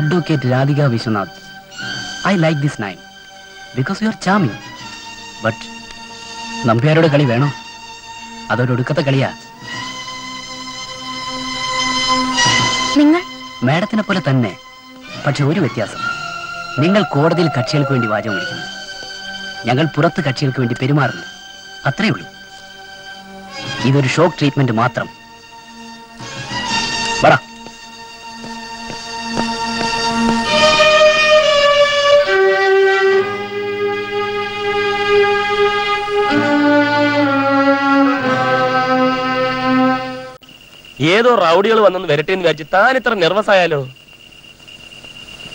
Advocate Radhika Viswanath I like this name because you are charming but നമ്പ്യാരുടെ കളി വേണോ? അതൊരു ഒടുക്കത്തെ കളിയാ. നിങ്ങൾ? മാഡത്തിനെ പോലെ തന്നെ പക്ഷെ ഒരു വ്യത്യാസം. നിങ്ങൾ കോടതിയിൽ കക്ഷികൾക്ക് വേണ്ടി വാചകം വിളിക്കുന്നു. ഞങ്ങൾ പുറത്ത് കക്ഷികൾക്ക് വേണ്ടി പെരുമാറുന്നു. അത്രേ ഉള്ളൂ. ഇതൊരു ഷോക്ക് ട്രീറ്റ്മെന്റ് മാത്രം. വടാ. ഏതോ റൗഡികൾ വന്നെന്ന് വരട്ടെ എന്ന് വിചാരിച്ച് താൻ ഇത്ര നെർവസ് ആയാലോ?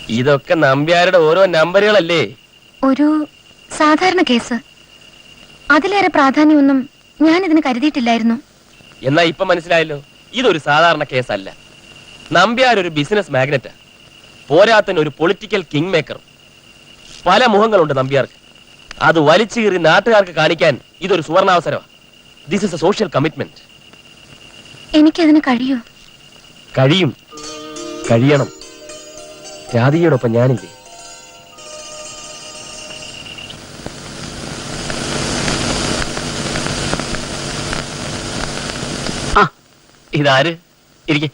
ഇതൊക്കെ നമ്പ്യാരുടെ ഓരോ നമ്പറുകളല്ലേ? ഒരു സാധാരണ കേസ്. അതിലേറെ പ്രാധാന്യമൊന്നും ഞാൻ ഇതിന് കരുതിയിട്ടില്ലായിരുന്നു. എന്നാ ഇപ്പൊ മനസ്സിലായല്ലോ? ഇതൊരു സാധാരണ കേസല്ല. നമ്പ്യാർ ഒരു ബിസിനസ് മാഗ്നറ്റാ പോരാത്തന് ഒരു പൊളിറ്റിക്കൽ കിങ് മേക്കർ പല മുഖങ്ങളുണ്ട് നമ്പ്യാർക്ക്. അത് വലിച്ചു കീറി നാട്ടുകാർക്ക് കാണിക്കാൻ ഇതൊരു സുവർണാവസരമാണ് this is a social commitment എനിക്കതിന് കഴിയൂ. കഴിയും. കഴിയണം. രാധികയോടൊപ്പം ഞാനില്ലേ? ഇതാര്? ഇരിക്കെ.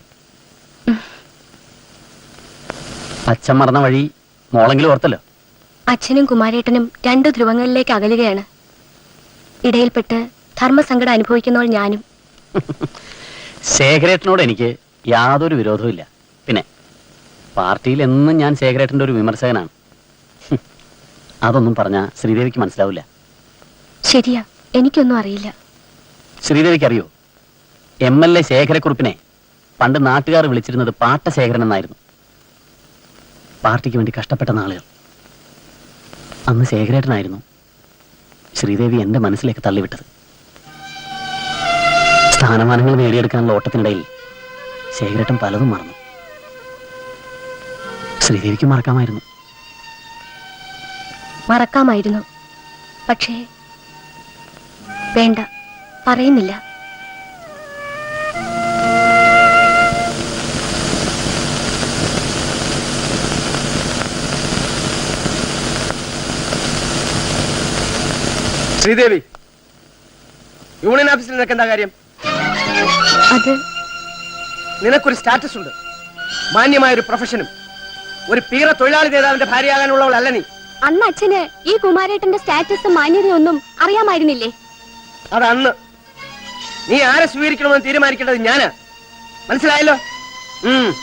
അച്ഛൻ മറന്ന വഴി മോളെങ്കിലും ഓർത്തല്ലോ? അച്ഛനും കുമാരേട്ടനും രണ്ടു ധ്രുവങ്ങളിലേക്ക് അകലുകയാണ്. ഇടയിൽപ്പെട്ട് ധർമ്മസങ്കടം അനുഭവിക്കുന്നവൾ ഞാനും. ശേഖരേട്ടനോട് എനിക്ക് യാതൊരു വിരോധവും പിന്നെ പാർട്ടിയിൽ എന്നും ഞാൻ ശേഖരേട്ടന്റെ ഒരു വിമർശകനാണ്. അതൊന്നും പറഞ്ഞാൽ ശ്രീദേവിക്ക് മനസ്സിലാവില്ല. ശരിയാ എനിക്കൊന്നും അറിയില്ല. ശ്രീദേവിക്ക് അറിയോ എം എൽ എ ശേഖരക്കുറിപ്പിനെ പണ്ട് നാട്ടുകാർ വിളിച്ചിരുന്നത് പാട്ടശേഖരൻ എന്നായിരുന്നു പാർട്ടിക്ക് വേണ്ടി കഷ്ടപ്പെട്ട നാളുകൾ. അന്ന് ശേഖരേട്ടനായിരുന്നു ശ്രീദേവി എന്റെ മനസ്സിലേക്ക് തള്ളിവിട്ടത്. സ്ഥാനമാനങ്ങൾ നേടിയെടുക്കാനുള്ള ഓട്ടത്തിനിടയിൽ ശേഖരട്ടം പലതും മറന്നു. ശ്രീദേവിക്ക് മറക്കാമായിരുന്നു. മറക്കാമായിരുന്നു. പക്ഷേ വേണ്ട പറയുന്നില്ല. ശ്രീദേവി യൂണിയൻ ഓഫീസിൽ നിനക്ക് എന്താ കാര്യം? അത് നിനക്കൊരു സ്റ്റാറ്റസ് ഉണ്ട്. മാന്യമായ ഒരു പ്രൊഫഷനും. ഒരു പീറ തൊഴിലാളി നേതാവിന്റെ ഭാര്യയാകാനുള്ളവളല്ല നീ. അന്ന് അച്ഛന് ഈ കുമാരേട്ടന്റെ സ്റ്റാറ്റസ് മാന്യതയൊന്നും അറിയാമായിരുന്നില്ലേ? അത് അന്ന്. നീ ആരെ സ്വീകരിക്കണമെന്ന് തീരുമാനിക്കേണ്ടത് ഞാനാ. മനസ്സിലായല്ലോ? ഉം.